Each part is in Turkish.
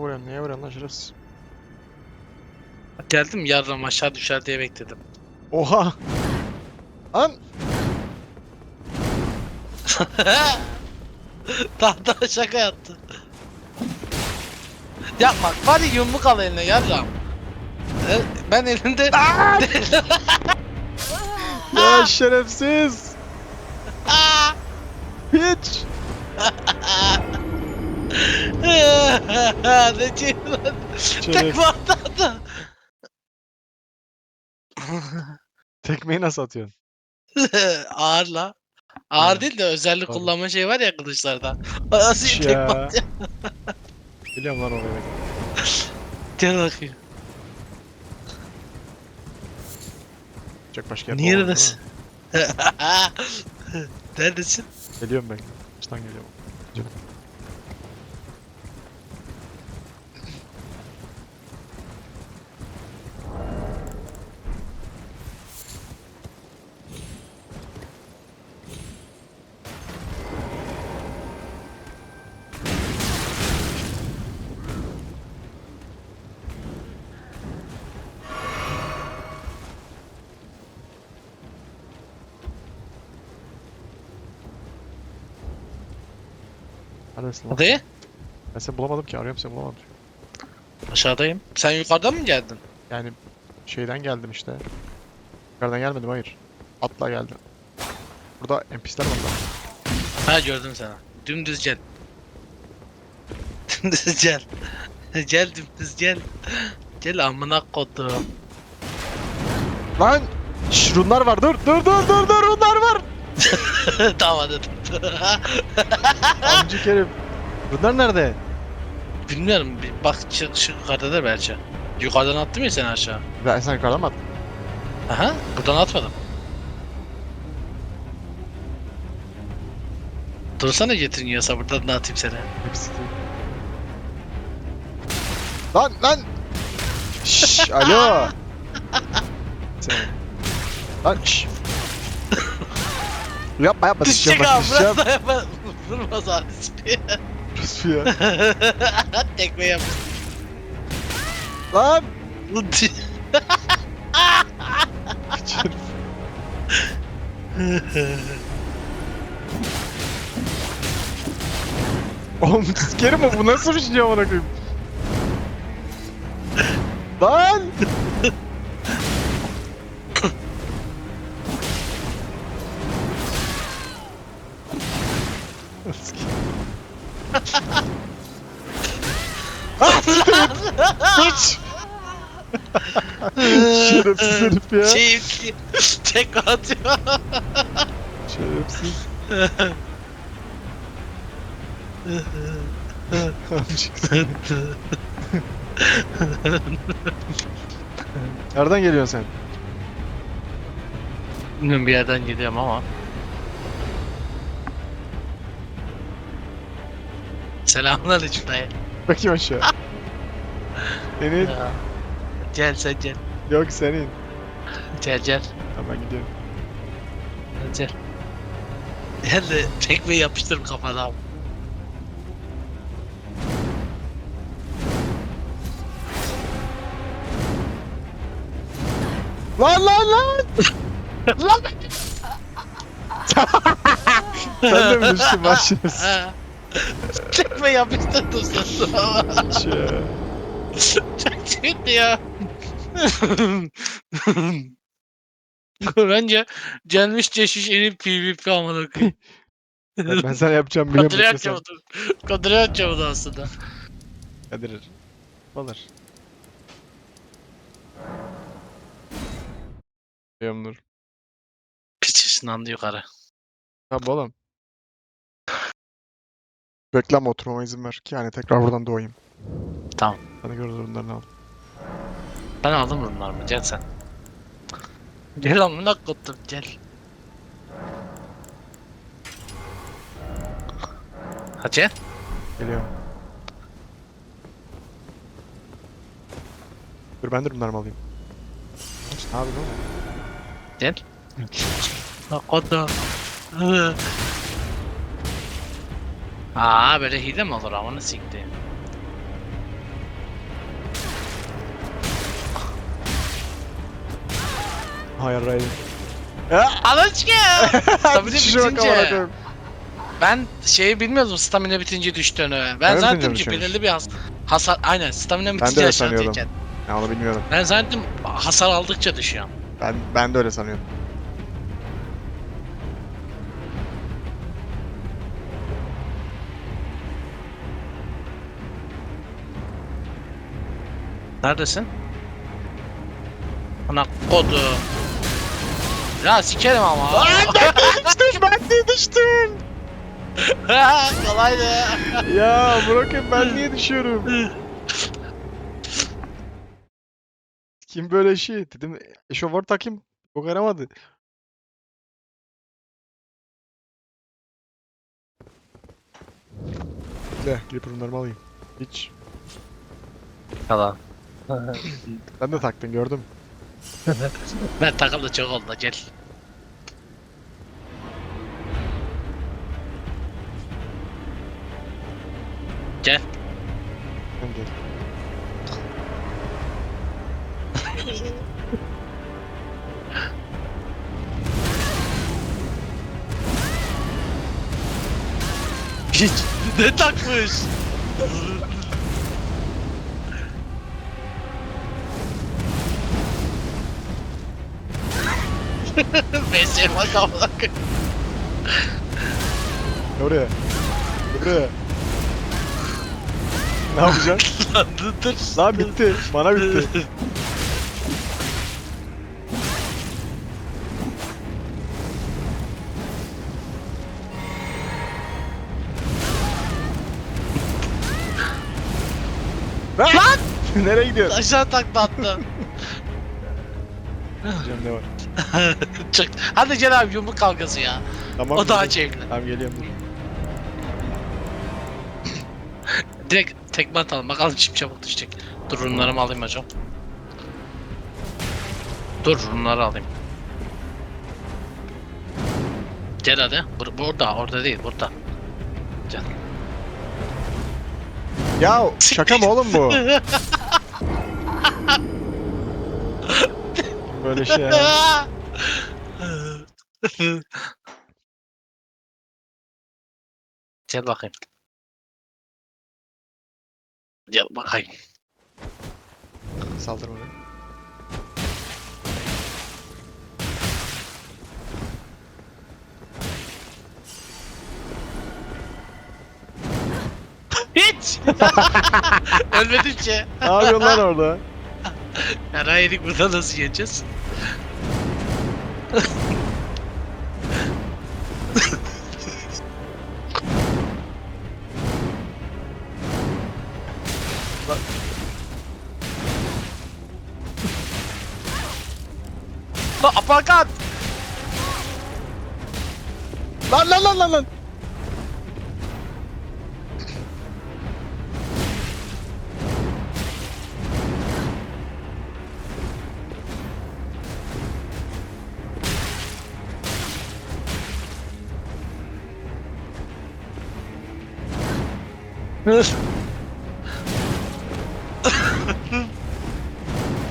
vuruyorsun? Niye vuruyorsun lan? Geldim yarram aşağı düşer diye bekledim. Oha! Lan! Tahta şaka yaptı. Yapma. Var ya yumruk al eline yarram. E, Ben elinde... Ya şerefsiz! Hiç! ne diyor lan? Tek Şeref. var tahta. Tekmeyi nasıl atıyorsun? Ağır la. Ağır değil de özellik Pardon. kullanma şey var ya kılıçlarda. Nasıl ya. bat ya. Biliyorum lan oraya bak. Gel bakayım. Çok başka yer Niye bulamadım neredesin? Neredesin? Geliyorum ben. Baştan geliyorum. Neredesin lan? Hadi. Ben seni bulamadım ki. Arıyorum seni bulamadım. Aşağıdayım. Sen yukarıdan mı geldin? Yani şeyden geldim işte. Yukarıdan gelmedim hayır. Atla geldim. Burada NPC'ler var lan. Ha gördüm seni. Dümdüz gel. Dümdüz gel. gel dümdüz gel. Gel amına kodum. Lan! Şş, runlar var dur dur dur dur dur runlar var! hadi dur. Amcık herif. Runlar nerede? Bilmiyorum. Bir bak çık şu yukarıda da belki. Yukarıdan attım ya seni aşağı. Ben sen yukarıdan mı attın? Aha. Buradan atmadım. Dursana getirin yiyorsa buradan da atayım seni. Hepsi değil. Lan lan! Şşş alo! Sen. Lan şşş! Yapma yapma Düşecek düşeceğim bak abi düşeceğim. biraz da yapma. Vurma zaten. Rüsfü ya. Tekme yap. Lan! Oğlum sikerim mi? Bu nasıl bir şey amına koyayım? Lan! Piç! Şerefsiz herif ya. Şey, tek atıyor. Şerefsiz. Amcık. Nereden geliyorsun sen? Bilmiyorum bir yerden gidiyorum ama. Selamünaleyküm dayı. Bakayım aşağı. Senin? Ya. Gel sen gel. Yok senin. Gel gel. Tamam ben gidiyorum. Gel. Gel de tekmeyi yapıştırım kafana abi. Lan lan lan! Lan! Sen de mi düştün lan Tekme yapıştırdım sana. Çok kötü ya. Bence gelmiş ceşiş inip PvP amına koyayım. Ben, ben sana yapacağım biliyorum. Kadri beklesem. açamadım. Kadri açamadım aslında. Kadir. Olur. Dur. Piç ışınlandı yukarı. Tabi oğlum. Bekleme oturmama izin ver ki yani tekrar buradan doğayım. Tamam. Hadi göre durumlarını al. Ben aldım bunlar mı? Gel sen. Gel amına koydum gel. Gel. Geliyorum. Dur ben de bunlarımı alayım. Ne yapıyorsun oğlum? Gel. Bak o da. Aa böyle hile mi olur amanı sikti. Hayır hayır. Alaçka! Stamina bitince. bakalım. Ben şeyi bilmiyordum stamina bitince düştüğünü. Ben Ben de zannettim ki şey. belirli bir has hasar... Aynen stamina de bitince öyle aşağı sanıyorum. diyeceğim. Ya onu bilmiyorum. Ben zannettim hasar aldıkça düşüyor. Ben ben de öyle sanıyorum. Neredesin? Ana kodu. Ya sikerim ama. düştüm ben de düştüm. Kolaydı. Ya bırakın ben niye düşüyorum? Kim böyle şey? Dedim eşoför takayım. Çok aramadı. Ne? Grip ürünlerimi alayım. Hiç. Yalan. Ben de taktın gördüm. ben takıldı çok oldu gel. Gel. Sen gel. Hiç. ne takmış? Mesleğe bak amına Oraya. Buraya. Ne yapacaksın? Lan dur. Lan bitti. Bana bitti. Lan! Nereye gidiyorsun? Aşağı taktı attı. Canım ne var? Çık. Hadi gel abi yumruk kavgası ya. Tamam. o daha geliyorum. keyifli. Tamam geliyorum dur. Direkt tekme atalım. Bakalım çip çabuk düşecek. Dur runlarımı alayım hocam. Dur runları alayım. Gel hadi. Bur burada. Orada değil. Burada. Gel. Ya şaka mı oğlum bu? Böyle şey. Gel bakayım. Gel bakayım. Saldır onu. Hiç! Ölmedim ki. Ne yapıyorsun lan orada? Yara yedik burada nasıl yiyeceğiz? Lan aparkat! Lan lan lan lan lan.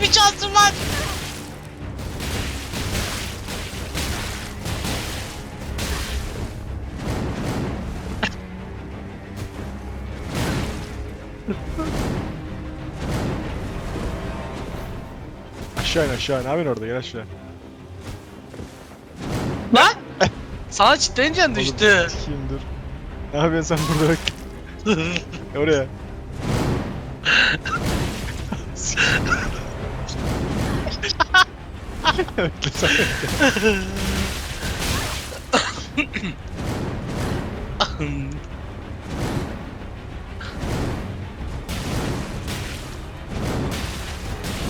Bir şansım var. Aşağı in aşağı in. Ne yapıyorsun orada? Gel aşağı. Lan! Sana çitlenince düştü. Kim dur. Ne yapıyorsun sen burada Oraya. Bekle sen bekle.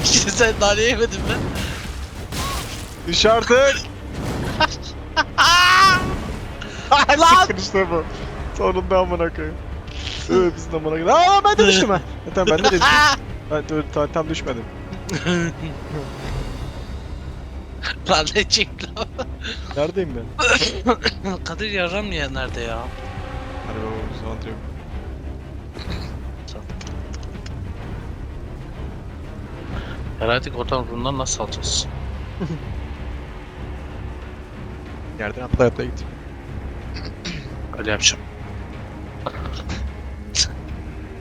Sen daha ne yemedin mi? Düş artık. Lan! Sıkın işte bu. Sonunda amına koyayım. Ee, biz de amına koyayım. Aa ben de düştüm ha. E, tamam ben de düştüm. Ben dur, tam, tam düşmedim. Lan ne çekti lan? Neredeyim ben? Kadir yaram ya nerede ya? Hadi baba zaman yok. Herhalde oradan rundan nasıl alacağız? Yerden atla atla git. Öyle yapacağım.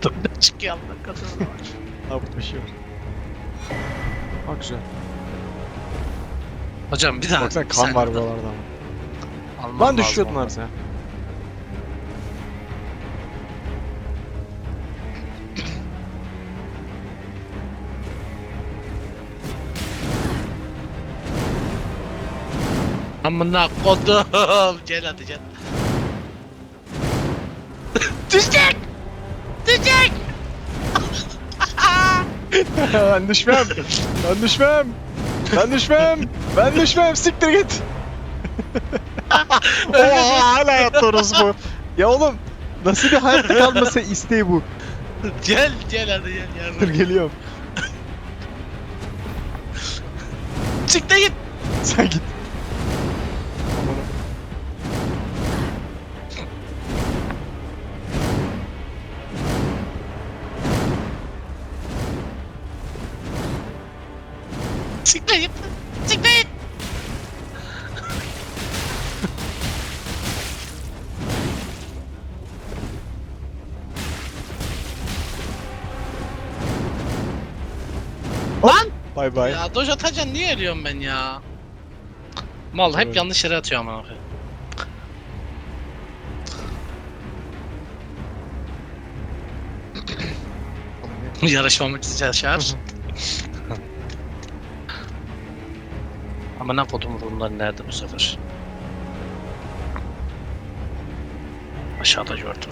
Ne çıkıyor bir şey var. Ha güzel. Hocam bir daha. Baksana kan var buralarda ama. Almam Lan düşüyordun arsa. Amına kodum. Gel hadi gel. Düşecek! Düşecek! ben düşmem. Ben düşmem. Ben düşmem. Ben düşmem. Siktir git. Oha hala yapıyoruz bu. Ya oğlum nasıl bir hayatta kalması isteği bu. gel gel hadi gel Dur yardım. geliyorum. Çık da git. Sen git. Da git. Git. Lan! Bay bay. Ya doj atacaksın niye ölüyorum ben ya? Mal hep Evet. yanlış yere atıyor amına koyayım. Yarışmamız yaşar. Amına kodum Rumlar nerede bu sefer? Aşağıda gördüm.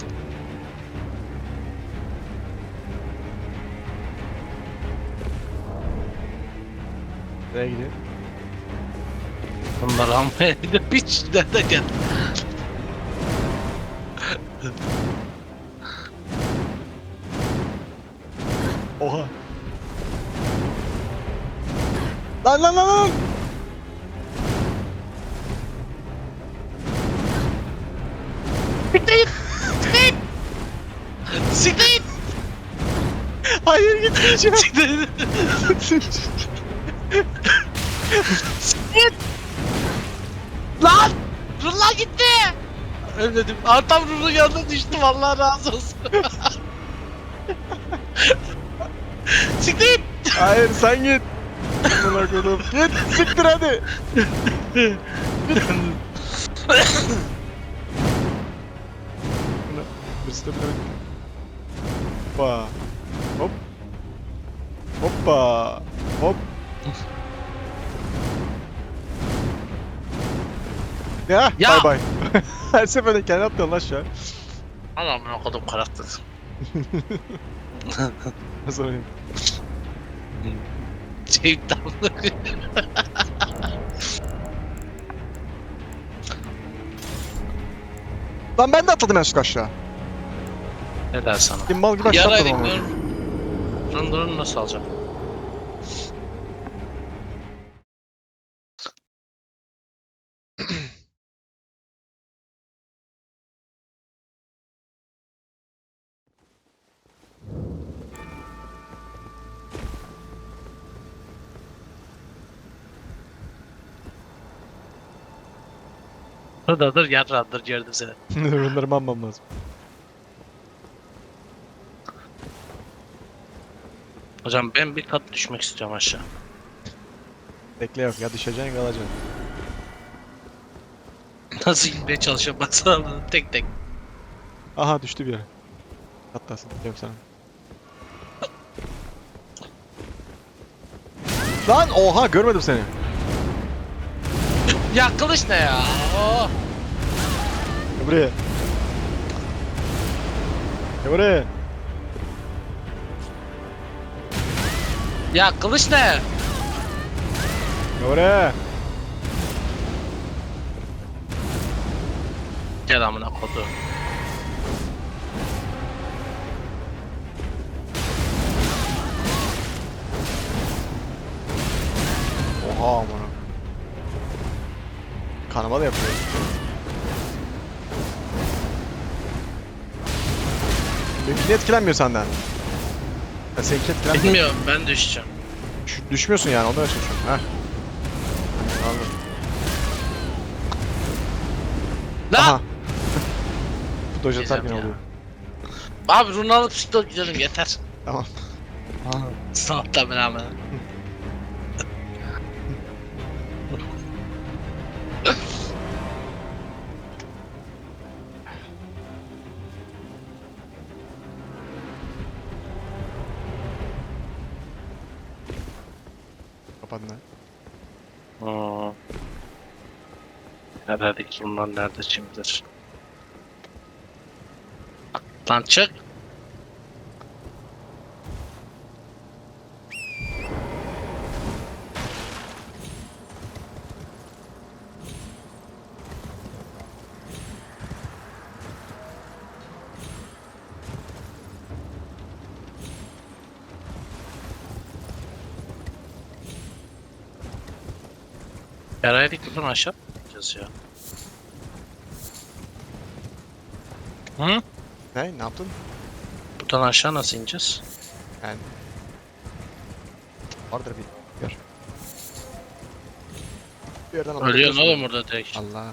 Nereye gidiyor? Bunlar almaya bir de piç nerede gel. Oha. Lan lan lan lan. Hayır gitmeyeceğim. Git! Lan! Rulla gitti! Ölmedim. Aa, tam Rul'un yanına düştüm Allah razı olsun. Siktir! Hayır sen git. Amına koydum. Git siktir hadi. De bilemedim. Hoppa. Hop. Hoppa. Hop. Ya, Ya. bay bay. Her seferinde kendi atıyorsun lan şu an. Allah'ım okudum karakter. Nasıl oynayayım? Şeytan. Lan ben de atladım yanlışlıkla aşağı. ne der sana? Bir mal gibi aşağı atladım Yaraydık Durun durun nasıl alacağım? Dur dur dur yarra dur gördüm seni. Bunları almam lazım. Hocam ben bir kat düşmek istiyorum aşağı. Bekle yok ya düşeceksin kalacaksın. Nasıl inmeye çalışıyorum baksana tek tek. Aha düştü bir yere. Atlasın diyorum sana. Lan oha görmedim seni. Ya kılıç ne ya? Oh. Buraya. Buraya. Ya kılıç ne? Buraya. Gel amına kodu. Oha amına. Kanama da yapıyor. Benimkini etkilenmiyor senden. Ya seninki etkilenmiyor. Bilmiyorum ben düşeceğim. Düş- düşmüyorsun yani ondan çalışıyorum. Heh. Anladım. Lan! Aha. Bu doj Diyeceğim atarken ya. oluyor. Abi Rune alıp pistol gidelim yeter. Tamam. Sağ beraber. Kapadın lan. Hmm. Nerededik bunlar nerede şimdidir? Lan çık. Yaraydık buradan aşağı mı gideceğiz ya? Hı? Ne? Ne yaptın? Buradan aşağı nasıl ineceğiz? Vardır bir. Gör. Bir yerden Ölüyorsun oğlum burada direkt. Allah.